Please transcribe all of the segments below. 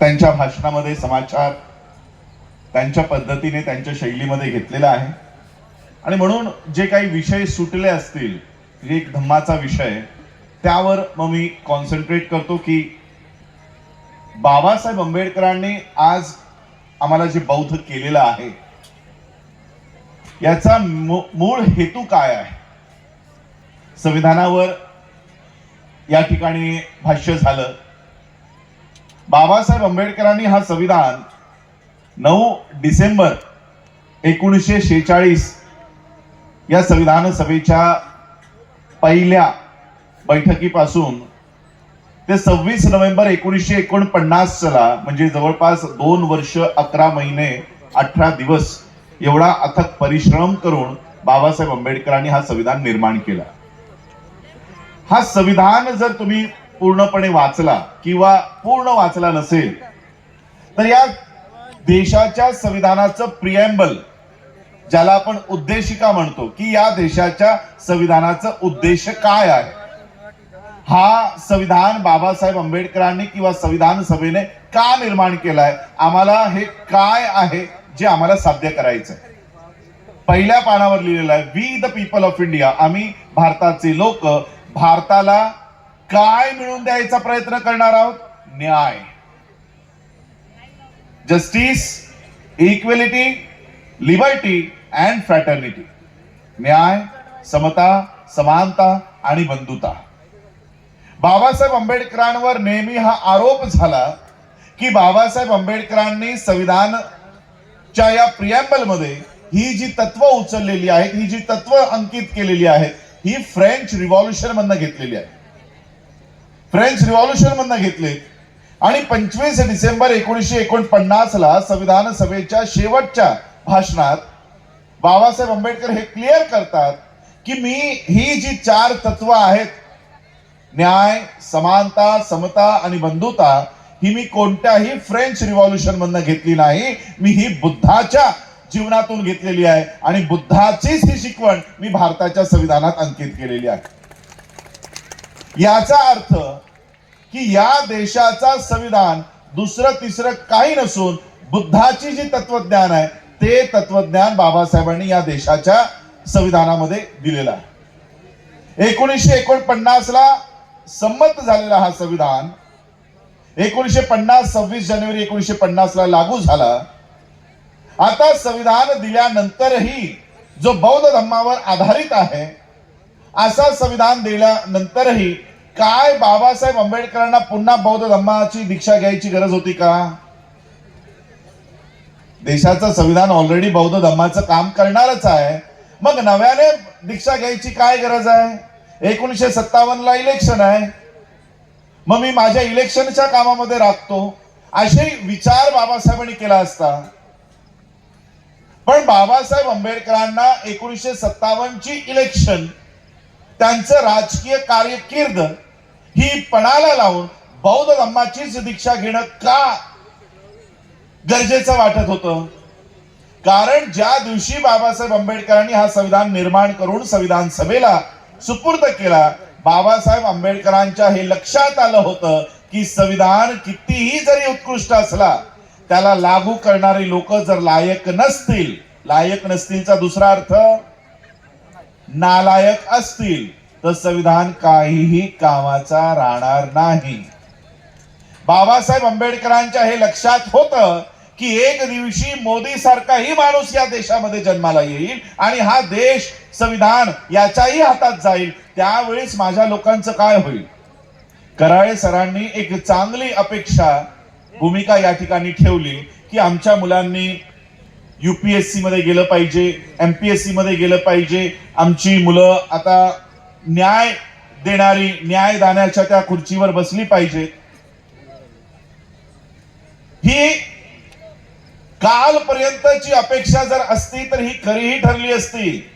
त्यांच्या भाषणामध्ये समाचार त्यांच्या पद्धतीने त्यांच्या शैलीमध्ये घेतलेला आहे. आणि म्हणून जे काही विषय सुटले असतील जे एक धम्माचा विषय त्यावर मग मी कॉन्सन्ट्रेट करतो की बाबासाहेब आंबेडकरांनी आज आम्हाला जे बौद्ध केलेलं आहे याचा मूळ हेतू काय आहे? संविधानावर या ठिकाणी भाष्य झालं. बाबासाहेब आंबेडकरांनी हा संविधान नऊ डिसेंबर एकोणीसशे शेहेचाळीस या संविधान सभेच्या पहिल्या बैठकीपासून ते सव्वीस नोव्हेंबर एकोणीसशे एकोणपन्नासला म्हणजे जवळपास दोन वर्ष अकरा महिने अठरा दिवस एवढा अथक परिश्रम करून बाबासाहेब आंबेडकरांनी हा संविधान निर्माण केला. हा संविधान जर तुम्ही पूर्णपणे वाचला किंवा पूर्ण वाचला नसेल तर या देशाच्या संविधानाचं प्रिएम्बल ज्याला आपण उद्देशिका म्हणतो की या देशाच्या संविधानाचं उद्देश काय आहे? हा संविधान बाबासाहेब आंबेडकरांनी किंवा संविधान सभेने का निर्माण केलाय? आम्हाला हे काय आहे जे आम्हाला साध्य करायचं आहे पहिल्या पानावर लिहिलेलं आहे we the people of India आम्ही भारताचे लोक भारताला काय मिळवून द्यायचा प्रयत्न करणार आहोत? न्याय. Justice equality liberty and fraternity न्याय समता समानता आणि बंधुता. बाबासाहेब आंबेडकरांवर नेहमी हा आरोप झाला की बाबासाहेब आंबेडकरांनी संविधानच्या या प्रिएम्बल ही जी तत्व उचललेली आहेत ही जी तत्व अंकित केलेली आहेत ही फ्रेंच रिव्हॉल्युशन मधनं घेतलेली आहे फ्रेंच रिव्हॉल्युशन मधनं घेतले. आणि पंचवीस डिसेंबर एकोणीसशे एकोणपन्नास ला संविधान सभेच्या शेवटच्या भाषणात बाबासाहेब आंबेडकर हे क्लिअर करतात की मी ही जी चार तत्व आहेत न्याय समानता समता आणि बंधुता ही मी कोणत्याही फ्रेंच रिव्हॉल्युशन मधनं घेतली नाही. मी ही बुद्धाच्या जीवनातून घेतलेली आहे आणि बुद्धाचीच ही शिकवण मी भारताच्या संविधानात अंकित केलेली आहे. याचा अर्थ की या देशाचा संविधान दुसरं तिसरं काही नसून बुद्धाची जी तत्वज्ञान आहे ते तत्वज्ञान बाबासाहेबांनी या देशाच्या संविधानामध्ये दिलेलं आहे. एकोणीसशे एकोणपन्नास ला संमत झालेला हा संविधान एकोणीसशे पन्नास सव्वीस जानेवारी एकोणीसशे पन्नास ला लागू झाला. आता संविधान दिल्यानंतरही जो बौद्ध धर्मावर आधारित आहे असा संविधान दिल्यानंतरही काय बाबासाहेब आंबेडकरांना पुन्हा बौद्ध धम्माची दीक्षा घ्यायची गरज होती का? देशाचं संविधान ऑलरेडी बौद्ध धम्माचं काम करणारच आहे. मग नव्याने दीक्षा घ्यायची काय गरज आहे? एकोणीसशे सत्तावन्न ला इलेक्शन आहे. मग मी माझ्या इलेक्शनच्या कामामध्ये राखतो असे विचार बाबासाहेबांनी केला असता. पण बाबासाहेब आंबेडकरांना एकोणीसशे सत्तावन्न ची इलेक्शन त्यांचं राजकीय कार्यकीर्द ही पणाला लावून बौद्ध धम्माचीच दीक्षा घेणं का गरजेचं वाटत होतं? कारण ज्या दिवशी बाबासाहेब आंबेडकरांनी हा संविधान निर्माण करून संविधान सभेला सुपूर्द केला बाबासाहेब आंबेडकरांच्या हे लक्षात आलं होतं की संविधान कितीही जरी उत्कृष्ट असला त्याला लागू करणारी लोक जर लायक नसतील लायक नसतीलचा दुसरा अर्थ नालायक असतील. तर संविधान काहीही कामाचा राहणार नाही. बाबासाहेब आंबेडकरांच्या हे लक्षात होतं की एक दिवशी मोदी सारखाही माणूस या देशामध्ये जन्माला येईल आणि हा देश संविधान याच्याही हातात जाईल. त्यावेळेस माझ्या लोकांचं काय होईल? कराळे सरांनी एक चांगली अपेक्षा भूमिका या ठिकाणी ठेवली की आमच्या मुलांनी युपीएससी मध्ये गेलं पाहिजे एमपीएससी मध्ये गेलं पाहिजे. आमची मुलं आता न्याय देणारी न्यायदानाच्या त्या खुर्चीवर बसली पाहिजे. ही कालपर्यंतची अपेक्षा जर असती तर ही खरीही ठरली असती.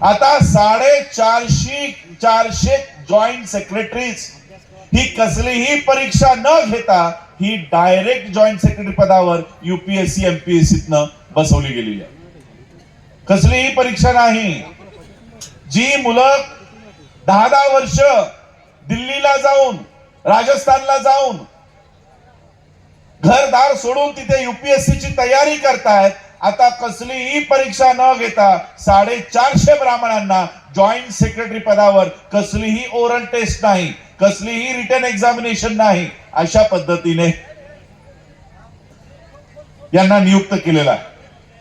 आता साडेचारशे चारशे जॉईंट सेक्रेटरीज ही कसलीही परीक्षा न घेता ही डायरेक्ट जॉईंट सेक्रेटरी पदावर युपीएससी एमपीएससीतनं बसवली गेलेली आहे. कसलीही परीक्षा नाही. जी मुलं दहा दहा वर्ष दिल्लीला जाऊन राजस्थानला जाऊन घरदार सोडून तिथे युपीएससीची तयारी करतायत. आता कसलीही परीक्षा न घेता साडेचारशे ब्राह्मणांना जॉईंट सेक्रेटरी पदावर कसलीही ओरल टेस्ट नाही कसलीही रिटर्न एक्झामिनेशन नाही अशा पद्धतीने यांना नियुक्त केलेलं आहे.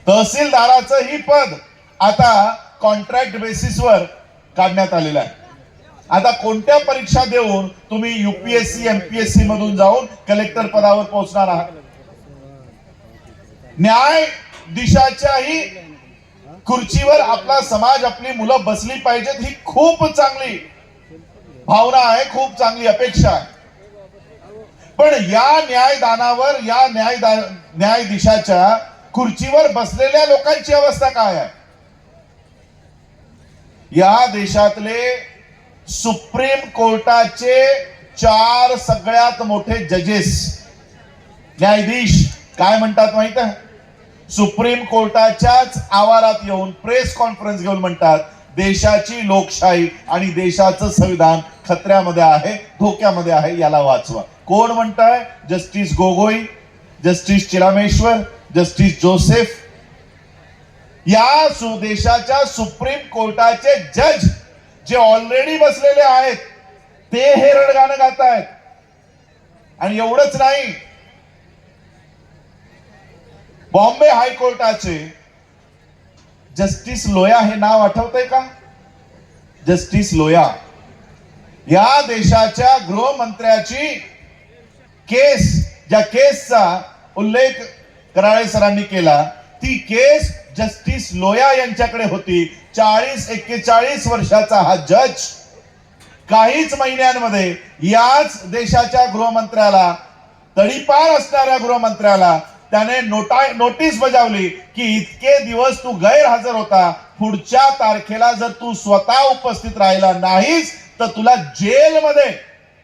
तहसीलदाराचं ही पद आता कॉन्ट्रॅक्ट बेसिसवर काढण्यात आलेलं आहे. आता कोणत्या परीक्षा देऊन तुम्ही युपीएससी एमपीएससी मधून जाऊन कलेक्टर पदावर पोहोचणार आहात? न्याय दिशाच्याही खुर्चीवर आपला समाज आपली मुलं बसली पाहिजेत ही खूप चांगली भावना आहे खूप चांगली अपेक्षा आहे. पण या न्यायदानावर या न्याय न्याय दिशाच्या खुर्चीवर बसलेल्या लोकांची अवस्था काय आहे? या देशातले सुप्रीम कोर्टाचे चार सगळ्यात मोठे जजेस. न्यायाधीश काय म्हणतात माहीत आहे? सुप्रीम कोर्टाच्याच आवारात येऊन प्रेस कॉन्फरन्स घेऊन म्हणतात देशाची लोकशाही आणि देशाचं संविधान खतऱ्यामध्ये आहे धोक्यामध्ये आहे याला वाचवा. कोण म्हणताय? Justice Gogoi justice Chirameshwar justice Joseph. या सुदेशाच्या सुप्रीम कोर्टाचे जज जे ऑलरेडी बसलेले आहेत ते हे रडगाणं गात आहेत आणि एवढंच नाही बॉम्बे हायकोर्टाचे जस्टिस लोया हे नाव आठवतंय का? जस्टिस लोया या देशाच्या गृहमंत्र्याची केस ज्या केसचा उल्लेख कराळे सरांनी केला ती केस जस्टिस लोया यांच्याकडे होती. चाळीस एक्केचाळीस वर्षाचा हा जज काहीच महिन्यांमध्ये याच देशाच्या गृहमंत्र्याला तडीपार असणाऱ्या गृहमंत्र्याला त्याने नोटा नोटीस बजावली की इतके दिवस तू गैरहजर होता. पुढच्या तारखेला जर तू स्वतः उपस्थित राहिला नाहीस तर तुला जेलमध्ये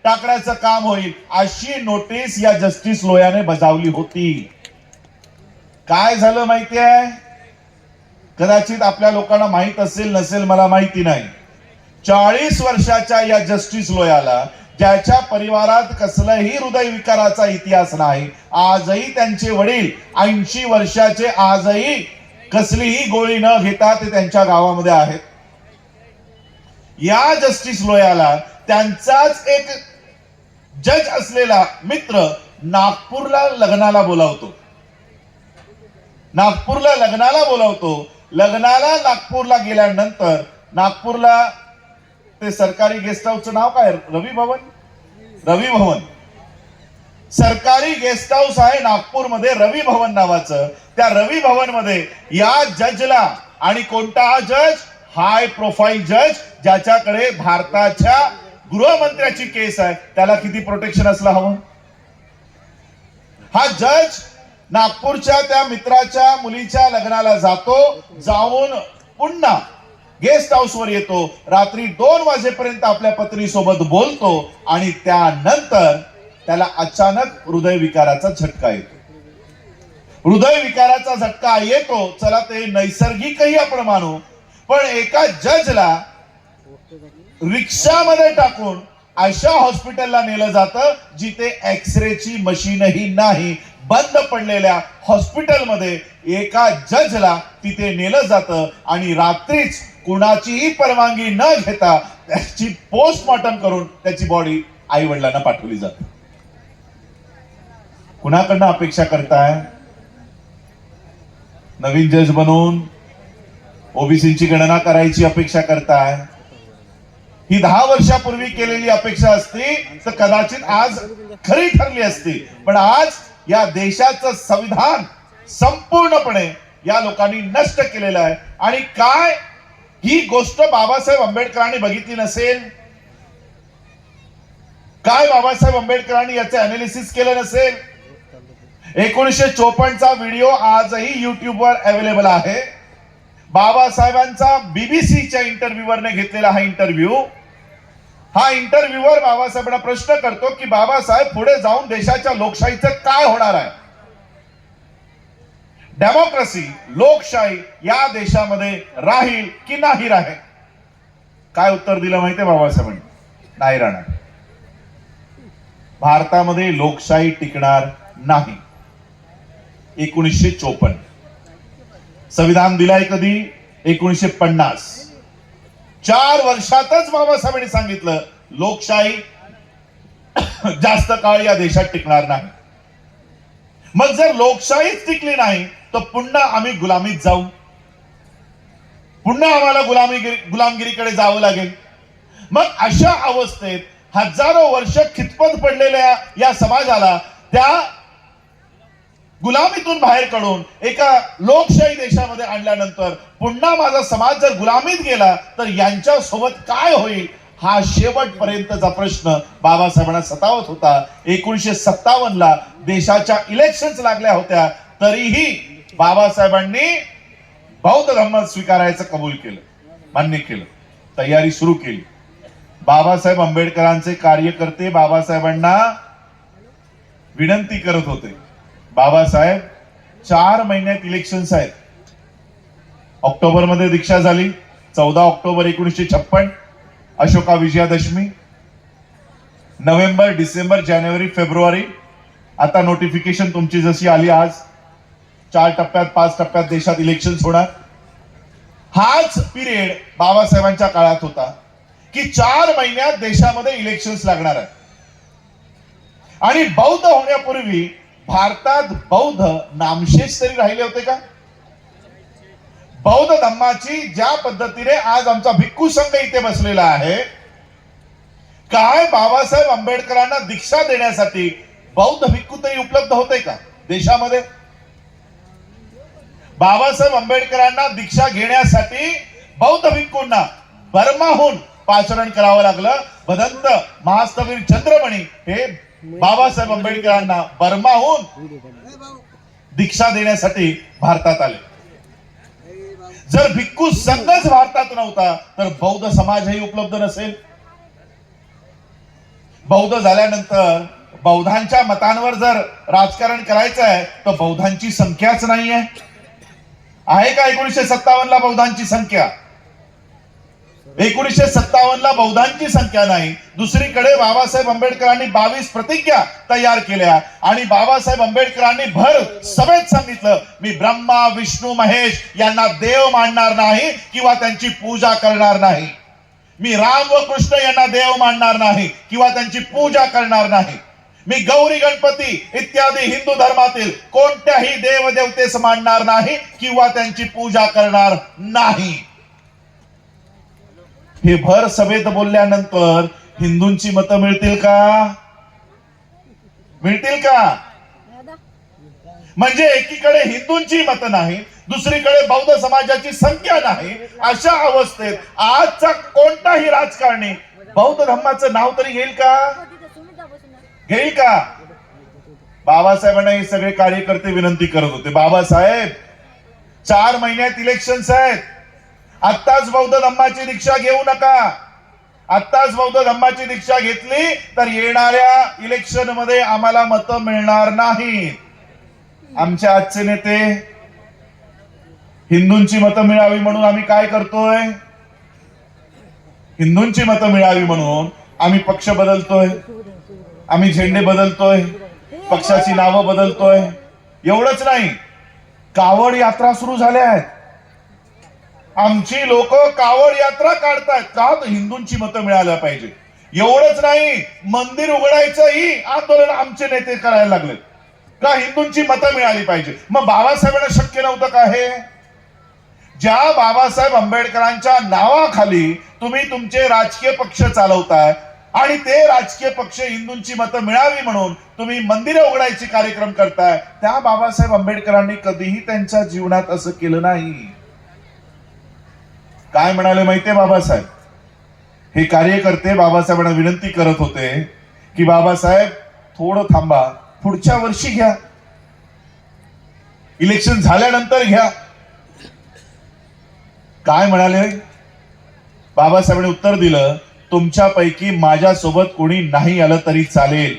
टाकण्याचं काम होईल. अशी नोटीस या जस्टिस लोयाने बजावली होती. काय झालं माहिती आहे कदाचित आपल्या लोकांना माहीत असेल नसेल मला माहिती नाही. चाळीस वर्षाच्या या जस्टिस लोयाला ज्याच्या परिवारात कसलाही हृदयविकाराचा इतिहास नाही. आजही त्यांचे वडील ऐंशी वर्षाचे आजही कसलीही गोळी न घेता ते त्यांच्या गावामध्ये आहेत. या जस्टिस लोयाला त्यांचाच एक जज असलेला मित्र नागपूरला लग्नाला बोलावतो. नागपूरला लग्नाला बोलावतो. लग्नाला नागपूरला गेल्यानंतर नागपूरला ते सरकारी गेस्ट हाऊसचं नाव काय? रवी भवन? रवी भवन. सरकारी गेस्ट हाऊस आहे नागपूरमध्ये रवी भवन नावाचं. त्या रवी भवनमध्ये या जजला आणि कोणता हा जज हाय प्रोफाईल जज ज्याच्याकडे भारताच्या गृहमंत्र्याची केस आहे. त्याला किती प्रोटेक्शन असलं हवं? हा जज नागपूरच्या त्या मित्राच्या मुलीच्या लग्नाला जातो जाऊन पुन्हा गेस्ट हाऊस वर येतो. रात्री दोन वाजेपर्यंत आपल्या पत्नी सोबत बोलतो आणि त्यानंतर त्याला अचानक हृदयविकाराचा झटका येतो. हृदयविकाराचा झटका येतो चला ते नैसर्गिकही आपण मानू पण एका जजला रिक्षामध्ये टाकून अशा हॉस्पिटलला नेलं जातं जिथे एक्सरेची मशीनही नाही. बंद पडलेल्या हॉस्पिटलमध्ये एका जजला तिथे नेलं जातं आणि रात्रीच कुणाचीही परवानगी न घेता त्याची पोस्टमॉर्टम करून त्याची बॉडी आई वडिलांना पाठवली जाते. कुणाकडनं अपेक्षा करताय? नवीन जज बनवून ओबीसीची गणना करायची अपेक्षा करताय? ही दहा वर्षापूर्वी केलेली अपेक्षा असती तर कदाचित आज खरी ठरली असती. पण आज या देशाचं संविधान संपूर्णपणे या लोकांनी नष्ट केलेलं आहे. आणि काय? ही गोष्ट बाबासाहेब आंबेडकरांनी बघितली नसेल? काय बाबासाहेब आंबेडकरांनी याचे अनालिसिस केलं नसेल? एकोणीसशे चोपन्नचा व्हिडिओ आजही युट्यूबवर अवेलेबल आहे. बाबासाहेबांचा बीबीसीच्या इंटरव्ह्यूवरने घेतलेला हा इंटरव्ह्यू हा इंटरव्ह्यूवर बाबासाहेबांना प्रश्न करतो की बाबासाहेब पुढे जाऊन देशाच्या लोकशाहीचं काय होणार आहे? डेमोक्रेसी लोकशाही या देशामध्ये राहील की नाही राहील? काय उत्तर दिलं माहितीये बाबासाहेबांनी? नाही राहणार. भारतामध्ये लोकशाही टिकणार नाही. एकोणीसशे चोपन्न. संविधान दिलाय कधी? एकोणीसशे पन्नास. चार वर्षातच बाबासाहेबांनी सांगितलं लोकशाही जास्त काळ या देशात टिकणार नाही. मग जर लोकशाहीच टिकली नाही तर पुन्हा आम्ही गुलामीत जाऊ. पुन्हा आम्हाला गुलामी गुलामगिरीकडे जावं लागेल. मग अशा अवस्थेत हजारो वर्ष खितपत पडलेल्या या समाजाला त्या गुलामीतून बाहेर काढून एका लोकशाही देशामध्ये आणल्यानंतर पुन्हा माझा समाज जर गुलामीत गेला तर यांच्या सोबत काय होईल? हा शेवटपर्यंतचा प्रश्न बाबासाहेबांना सतावत होता. एकोणीशे सत्तावन्न ला देशाच्या इलेक्शन्स लागल्या होत्या. तरीही बाबासाहेबांनी बौद्ध धर्म स्वीकारायचं कबूल केलं मान्य केलं तयारी सुरू केली. बाबासाहेब आंबेडकरांचे कार्यकर्ते बाबासाहेबांना विनंती करत होते. बाबासाहेब चार महिन्यात इलेक्शन्स आहेत. ऑक्टोबरमध्ये दीक्षा झाली. चौदा ऑक्टोबर एकोणीसशे छप्पन अशोका विजयादशमी. नोव्हेंबर डिसेंबर जानेवारी फेब्रुवारी. आता नोटिफिकेशन तुमची जशी आली आज चार टप्प्यात पाच टप्प्यात देशात इलेक्शन होणार. हाच पिरियड बाबासाहेबांच्या काळात होता की चार महिन्यात देशामध्ये इलेक्शन्स लागणार आहेत. आणि बौद्ध होण्यापूर्वी भारतात बौद्ध नामशेष तरी राहिले होते का? बौद्ध धम्माची ज्या पद्धतीने आज आमचा भिक्खू संघ इथे बसलेला आहे काय बाबासाहेब आंबेडकरांना दीक्षा देण्यासाठी बौद्ध भिक्खू तरी उपलब्ध होते का देशामध्ये? बाबासाहेब आंबेडकरांना दीक्षा घेण्यासाठी बौद्ध भिक्खूंना बर्माहून पाचरण करावं लागलं. भदंत महास्तवीर चंद्रमणी हे बाबासाहेब आंबेडकरांना बर्माहून दीक्षा देण्यासाठी भारतात आले. जर भिक्खू संघच भारतात नव्हता तर बौद्ध समाजही उपलब्ध नसेल. बौद्ध झाल्यानंतर बौद्धांच्या मतांवर जर राजकारण करायचं आहे तर बौद्धांची संख्याच नाही आहे आहे का एकोणीशे सत्तावन्न ला बौद्धांची संख्या? एकोणीशे सत्तावन्न ला बौद्धांची संख्या नाही. दुसरीकडे बाबासाहेब आंबेडकरांनी बावीस प्रतिज्ञा तयार केल्या. आणि बाबासाहेब आंबेडकरांनी भर सभेत सांगितलं मी ब्रह्मा विष्णू महेश यांना देव मानणार नाही किंवा त्यांची पूजा करणार नाही. मी राम व कृष्ण यांना देव मानणार नाही किंवा त्यांची पूजा करणार नाही. मी गौरी गणपती इत्यादी हिंदू धर्मातील कोणत्याही देवदेवतेस मानणार नाही किंवा त्यांची पूजा करणार नाही. हे भर सभेत बोलल्यानंतर हिंदूंची मतं मिळतील का? मिळतील का? म्हणजे एकीकडे हिंदूंची मतं नाही दुसरीकडे बौद्ध समाजाची संख्या नाही अशा अवस्थेत आजचा कोणताही राजकारणी बौद्ध धर्माचं नाव तरी घेईल का? घेईल का? बाबासाहेबांना हे सगळे कार्यकर्ते विनंती करत होते. बाबासाहेब चार महिन्यात इलेक्शन्स आहेत. आत्ताच बौद्ध धम्माची दीक्षा घेऊ नका. आत्ताच बौद्ध धम्माची दीक्षा घेतली तर येणाऱ्या इलेक्शनमध्ये आम्हाला मतं मिळणार नाही आमचे आजचे नेते हिंदूंची मतं मिळावी म्हणून आम्ही काय करतोय? हिंदूंची मतं मिळावी म्हणून आम्ही पक्ष बदलतोय. आम्ही झेंडे बदलतोय. पक्षाची नावं बदलतोय. एवढंच नाही. कावड यात्रा सुरू झाल्या आहेत. आमची लोक कावड यात्रा काढतायत. का? तर हिंदूंची मतं मिळायला पाहिजे. एवढंच नाही मंदिर उघडायचंही आंदोलन आमचे नेते करायला लागले का? हिंदूंची मतं मिळाली पाहिजे. मग बाबासाहेबांना शक्य नव्हतं का हे? ज्या बाबासाहेब आंबेडकरांच्या नावाखाली तुम्ही तुमचे राजकीय पक्ष चालवताय आणि ते राजकीय पक्ष हिंदूंची मतं मिळावी म्हणून तुम्ही मंदिरं उघडायचे कार्यक्रम करताय त्या बाबासाहेब आंबेडकरांनी कधीही त्यांच्या जीवनात असं केलं नाही. काय म्हणाले माहितीये बाबासाहेब? हे कार्यकर्ते बाबासाहेबांना विनंती करत होते की बाबासाहेब थोडं थांबा पुढच्या वर्षी घ्या. इलेक्शन झाल्यानंतर घ्या. काय म्हणाले? बाबासाहेबांनी उत्तर दिलं तुमच्यापैकी माझ्यासोबत कोणी नाही आलं तरी चालेल.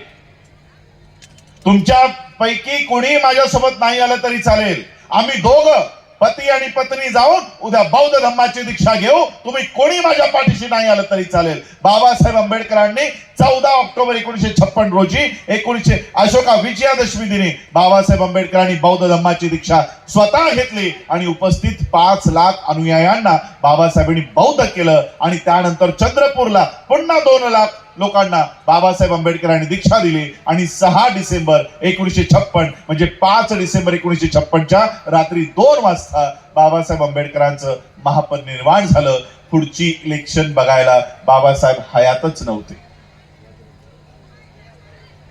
तुमच्या पैकी कोणी माझ्यासोबत नाही आलं तरी चालेल. आम्ही दोघं पती आणि पत्नी जाऊन उद्या बौद्ध धम्माची दीक्षा घेऊ. तुम्ही कोणी माझ्या पाठीशी नाही आलं तरी चालेल. बाबासाहेब आंबेडकरांनी चौदा ऑक्टोबर एकोणीशे छप्पन रोजी एकोणीसशे अशोका विजयादशमी दिनी बाबासाहेब आंबेडकरांनी बौद्ध धम्माची दीक्षा स्वतः घेतली आणि उपस्थित पाच लाख अनुयायांना बाबासाहेबांनी बौद्ध केलं. आणि त्यानंतर चंद्रपूरला पुन्हा दोन लाख लोकांना बाबासाहेब आंबेडकरांनी दीक्षा दिली आणि सहा डिसेंबर एकोणीसशे छप्पन म्हणजे पाच डिसेंबर एकोणीसशे छप्पनच्या रात्री दोन वाजता बाबासाहेब आंबेडकरांचं महापद निर्माण झालं. पुढची इलेक्शन बघायला बाबासाहेब हयातच नव्हते.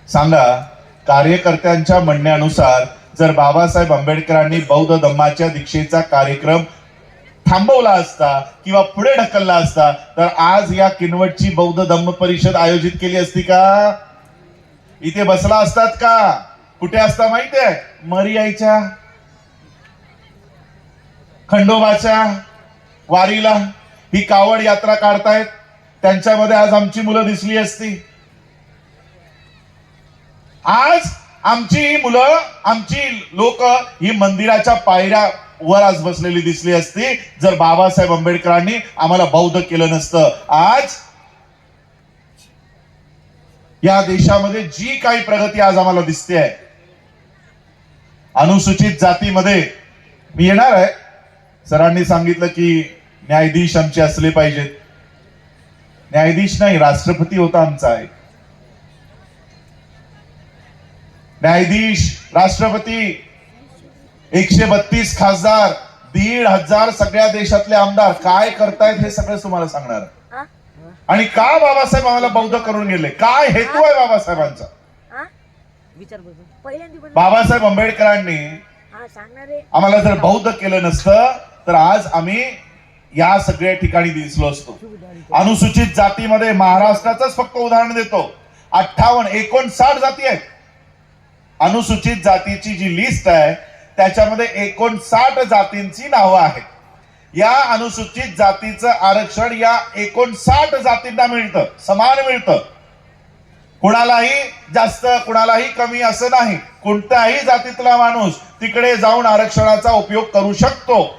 सांगा कार्यकर्त्यांच्या म्हणण्यानुसार जर बाबासाहेब आंबेडकरांनी बौद्ध धम्माच्या दीक्षेचा कार्यक्रम थांबवला असता किंवा पुढे ढकलला असता तर आज या किनवटची बौद्ध धम्म परिषद आयोजित केली असती का? इथे बसला असतात का? कुठे असता माहितीये? मरियाईच्या खंडोबाच्या वारीला. ही कावड यात्रा काढतायत. त्यांच्यामध्ये आज आमची मुलं दिसली असती. आज आमची ही मुलं आमची लोक ही मंदिराच्या पायऱ्या वर आज बसलेली दिसली असती जर बाबासाहेब आंबेडकरांनी आम्हाला बौद्ध केलं नसतं. आज या देशामध्ये जी काही प्रगती आज आम्हाला दिसते आहे अनुसूचित जातीमध्ये मी येणार आहे. सरांनी सांगितलं की न्यायाधीश आमचे असले पाहिजेत. न्यायाधीश नाही राष्ट्रपती होता आमचा आहे. न्यायाधीश राष्ट्रपती एकशे बत्तीस खासदार दीड हजार सगळ्या देशातले आमदार. काय करतायत हे सगळं तुम्हाला सांगणार. आहे. आणि का बाबासाहेब आम्हाला बौद्ध करून गेले? काय हेतू आहे बाबासाहेबांचा? बाबासाहेब आंबेडकरांनी हा सांगणार आहे. आम्हाला जर बौद्ध केलं नसतं तर आज आम्ही या सगळ्या ठिकाणी दिसलो असतो. अनुसूचित जातीमध्ये महाराष्ट्राचंच फक्त उदाहरण देतो. अठ्ठावन्न एकोणसाठ जाती आहेत. अनुसूचित जातीची जी लिस्ट आहे त्याच्यामध्ये एकोणसाठ जातींची नावं आहेत. या अनुसूचित जातीचं आरक्षण या एकोणसाठ जातींना मिळतं समान मिळतं. कुणालाही जास्त कुणालाही कमी असं नाही. कोणत्याही जातीतला माणूस तिकडे जाऊन आरक्षणाचा उपयोग करू शकतो.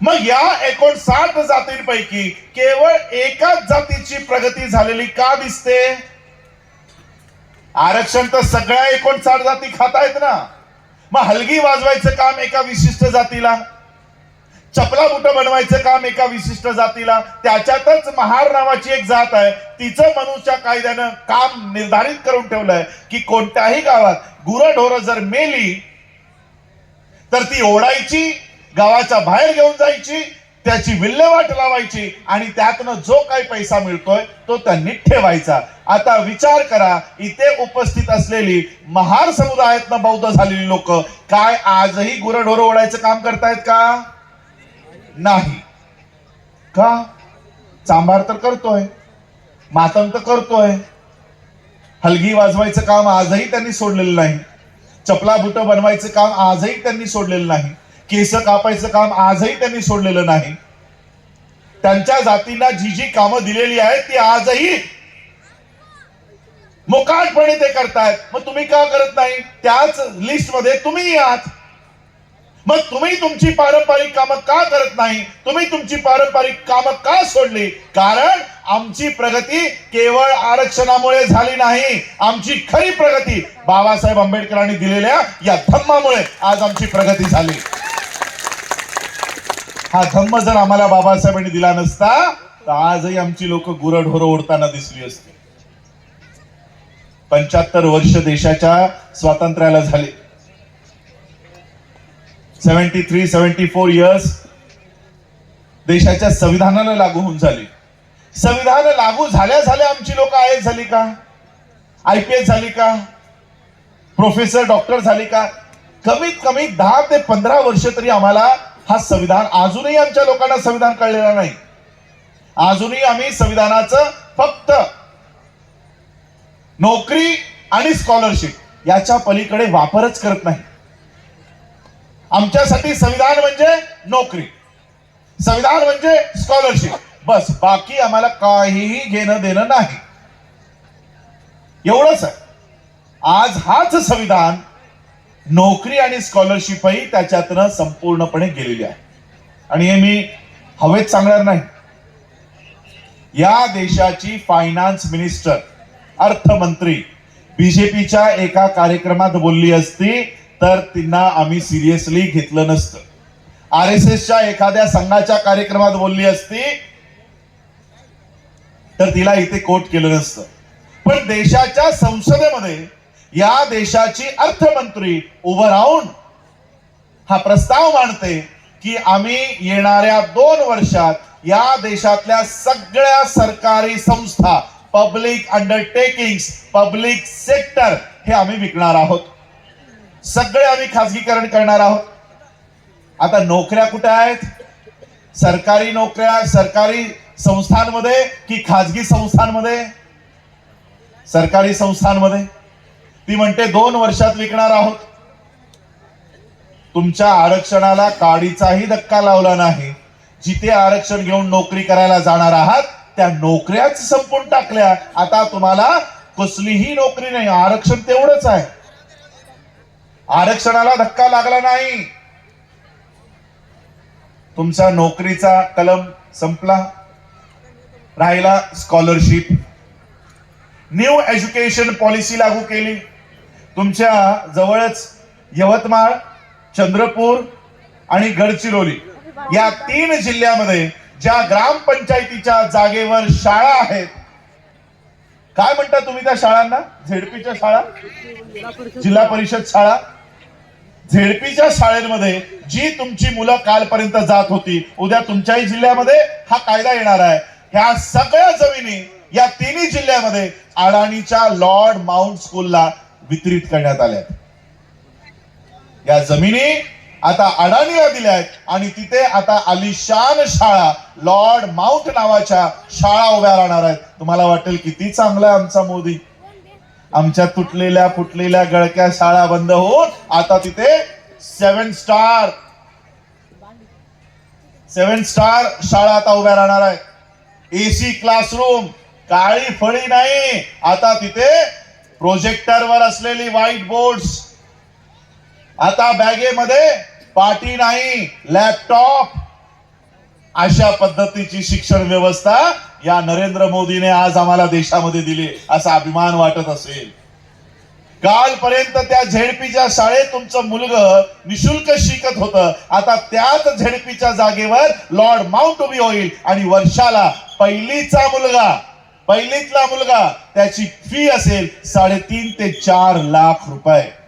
मग या एकोणसाठ जातींपैकी केवळ एकाच जातीची प्रगती झालेली का दिसते? आरक्षण तर सगळ्या एकोणसाठ जाती खाता येत ना. मग हलगी वाजवायचं काम एका विशिष्ट जातीला. चपला बुट बनवायचं काम एका विशिष्ट जातीला. त्याच्यातच महार नावाची एक जात आहे. तिचं मनुच्या कायद्यानं काम निर्धारित करून ठेवलंय की कोणत्याही गावात गुरढोरं जर मेली तर ती ओढायची गावाच्या बाहेर घेऊन जायची त्याची विल्हेवाट लावायची आणि त्यातनं जो काही पैसा मिळतोय तो त्यांनी ठेवायचा. आता विचार करा इथे उपस्थित असलेली महार समुदायातनं बौद्ध झालेली लोक काय आजही गुरढोर ओढायचं काम करतायत का? नाही. का? चांभार तर करतोय. मातम तर करतोय. हलगी वाजवायचं काम आजही त्यांनी सोडलेलं नाही. चपला बुट बनवायचं काम आजही त्यांनी सोडलेलं नाही. केस कापायचं काम आजही त्यांनी सोडलेलं नाही. त्यांच्या जातींना जी जी कामं दिलेली आहेत ती आजही मोकाटपणे ते करतायत. मग तुम्ही का करत नाही? त्याच लिस्टमध्ये तुम्ही आहात. मग तुम्ही तुमची पारंपरिक कामं का करत नाही? तुम्ही तुमची पारंपरिक कामं का सोडली? कारण आमची प्रगती केवळ आरक्षणामुळे झाली नाही. आमची खरी प्रगती बाबासाहेब आंबेडकरांनी दिलेल्या या धम्मामुळे आज आमची प्रगती झाली. हा धम्म जर आम्हाला बाबासाहेबांनी दिला नसता तर आजही आमची लोक गुरढोरं ओढताना दिसली असती. पंच्याहत्तर वर्ष देशाच्या स्वातंत्र्याला झाली. Seventy three seventy four years देशाच्या संविधानाला लागू होऊन झाली. संविधान लागू झाल्या झाल्या आमची लोक आय एस झाली का? आय पी एस झाली का? प्रोफेसर डॉक्टर झाली का? कमीत कमी दहा ते पंधरा वर्ष तरी आम्हाला हा संविधान अजूनही आमच्या लोकांना संविधान कळलेला नाही. अजूनही आम्ही संविधानाचं फक्त नोकरी आणि स्कॉलरशिप याच्या पलीकडे वापरच करत नाही. आमच्यासाठी संविधान म्हणजे नोकरी. संविधान म्हणजे स्कॉलरशिप बस बाकी आम्हाला काहीही घेणं देणं नाही. एवढंच आहे. आज हाच संविधान नोकरी आणि स्कॉलरशिपही त्याच्यातनं संपूर्णपणे गेलेली आहे. आणि हे मी हवेत सांगणार नाही. या देशाची फायनान्स मिनिस्टर अर्थमंत्री बीजेपीच्या एका कार्यक्रमात बोलली असती तर तिला आम्ही सिरियसली घेतलं नसतं. आर एस एसच्या एखाद्या संघाच्या कार्यक्रमात बोलली असती तर तिला इथे कोट केलं नसतं. पण देशाच्या संसदेमध्ये या देशाची अर्थमंत्री उभं राहून हा प्रस्ताव मांडते की आम्ही येणाऱ्या दोन वर्षात या देशातल्या सगळ्या सरकारी संस्था पब्लिक अंडरटेकिंग पब्लिक सेक्टर हे आम्ही विकणार आहोत. सगळे आम्ही खासगीकरण करणार आहोत. आता नोकऱ्या कुठे आहेत? सरकारी नोकऱ्या सरकारी संस्थांमध्ये की खाजगी संस्थांमध्ये? सरकारी संस्थांमध्ये. ती म्हणते दोन वर्षात विकणार आहोत. तुमच्या आरक्षणाला काडीचाही धक्का लावला नाही. जिथे आरक्षण घेऊन नोकरी करायला जाणार आहात त्या नोकऱ्याच संपून टाकल्या. आता तुम्हाला कसलीही नोकरी नाही आरक्षण तेवढंच आहे. आरक्षणाला धक्का लागला नाही. तुमचा नोकरीचा कलम संपला. राहिला स्कॉलरशिप न्यू एज्युकेशन पॉलिसी लागू केली. तुमच्या जवळच यवतमाळ चंद्रपूर आणि गडचिरोली या तीन जिल्ह्यामध्ये ज्या ग्रामपंचायतीच्या जागेवर शाळा आहेत काय म्हणता तुम्ही त्या शाळांना? झेडपीच्या शाळा? जिल्हा परिषद शाळा? झेडपीच्या शाळेमध्ये जी तुमची मुलं कालपर्यंत जात होती उद्या तुमच्याही जिल्ह्यामध्ये हा कायदा येणार आहे. ह्या सगळ्या जमिनी या तिन्ही जिल्ह्यामध्ये अडाणीच्या लॉर्ड माउंट स्कूलला वितरित करण्यात आल्या या जमिनी आता अडाणीला दिल्या आहेत आणि तिथे आता आलिशान शाळा लॉर्ड माउंट नावाच्या शाळा उभ्या राहणार आहेत. तुम्हाला वाटेल किती चांगला आहे आमचा मोदी. आमच्या तुटलेल्या फुटलेल्या गळक्या शाळा बंद होऊन आता तिथे सेवन स्टार सेवन स्टार शाळा आता उभ्या राहणार आहे. एसी क्लासरूम काळी फळी नाही. आता तिथे प्रोजेक्टरवर असलेली व्हाईट बोर्ड्स आता बॅगेमध्ये पाटी नाही लॅपटॉप अशा पद्धतीची शिक्षण व्यवस्था या नरेंद्र मोदीने आज आम्हाला देशामध्ये दिली असा अभिमान वाटत असेल. कालपर्यंत त्या झेडपीच्या शाळेत तुमचं मुलग निशुल्क शिकत होतं. आता त्याच झेडपीच्या जागेवर लॉर्ड माउंट उभी होईल आणि वर्षाला पहिलीचा मुलगा पहिलीतला मुलगा त्याची फी असेल साडेतीन ते चार लाख रुपये.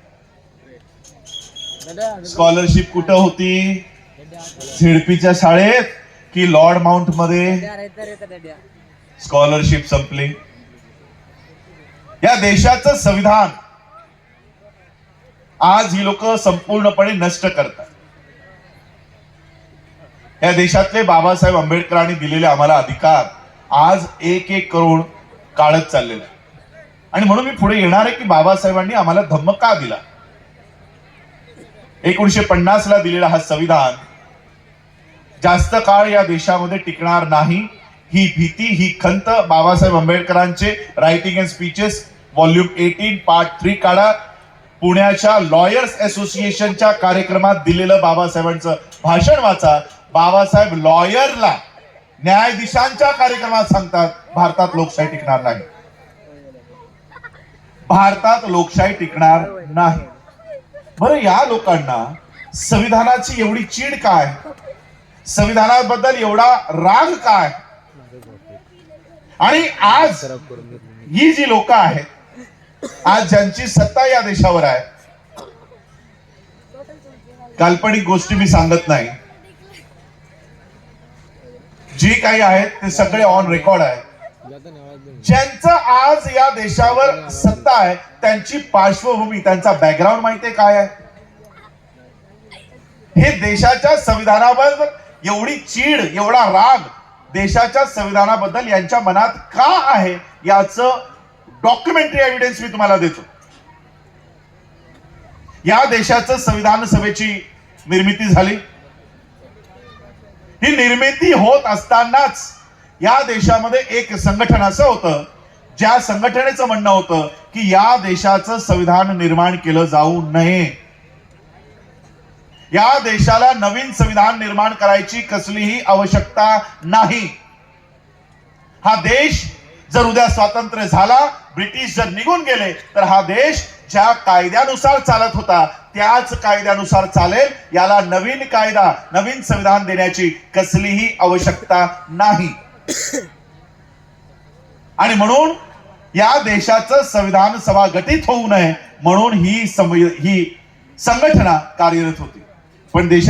स्कॉलरशिप कुठं होती? झेडपीच्या शाळेत की लॉर्ड माउंटमध्ये स्कॉलरशिप संपली. या देशाचं संविधान. आज ही लोक संपूर्णपणे नष्ट करतात. या देशातले बाबासाहेब आंबेडकरांनी दिलेले आम्हाला अधिकार आज एक एक करून काढत चाललेला आणि म्हणून मी पुढे येणार आहे की बाबासाहेबांनी आम्हाला धम्म का दिला. एकोणीशे पन्नास ला दिलेला हा संविधान जास्त काळ या देशामध्ये टिकणार नाही. ही भीती ही खंत बाबासाहेब आंबेडकरांचे writing and speeches volume eighteen part three काढा. पुण्याच्या लॉयर्स असोसिएशनच्या कार्यक्रमात दिलेलं बाबासाहेबांचं भाषण वाचा. बाबासाहेब लॉयरला न्यायाधीशांच्या कार्यक्रमात सांगतात भारतात लोकशाही टिकणार नाही. भारतात लोकशाही टिकणार नाही. बरं या लोकांना संविधानाची एवढी चीड काय? संविधानाबद्दल एवढा राग काय? आणि आज ही जी लोक आहेत आज ज्यांची सत्ता या देशावर आहे काल्पनिक गोष्टी मी सांगत नाही. जे काही आहेत ते सगळे ऑन रेकॉर्ड आहे ज्यांचं आज या देशावर सत्ता आहे त्यांची पार्श्वभूमी त्यांचा बॅकग्राऊंड माहितीये काय आहे? हे देशाच्या संविधानाबद्दल एवढी चीड एवढा राग देशाच्या संविधानाबद्दल यांच्या मनात का आहे याचं डॉक्युमेंटरी एव्हिडन्स मी तुम्हाला देतो. या देशाचं संविधान सभेची निर्मिती झाली. ही निर्मिती होत असतानाच या देशामध्ये एक संघटन असं होतं ज्या संघटनेचं म्हणणं होतं की या देशाचं संविधान निर्माण केलं जाऊ नये. या देशाला नवीन संविधान निर्माण करायची कसलीही आवश्यकता नाही. हा देश जर उद्या स्वातंत्र्य झाला ब्रिटिश जर निघून गेले तर हा देश ज्या कायद्यानुसार चालत होता त्याच कायद्यानुसार चालेल. याला नवीन कायदा नवीन संविधान देण्याची कसलीही आवश्यकता नाही. आणि म्हणून या देशाचं संविधान सभा गठीत होऊ नये म्हणून ही ही संघटना कार्यरत होती. पण देश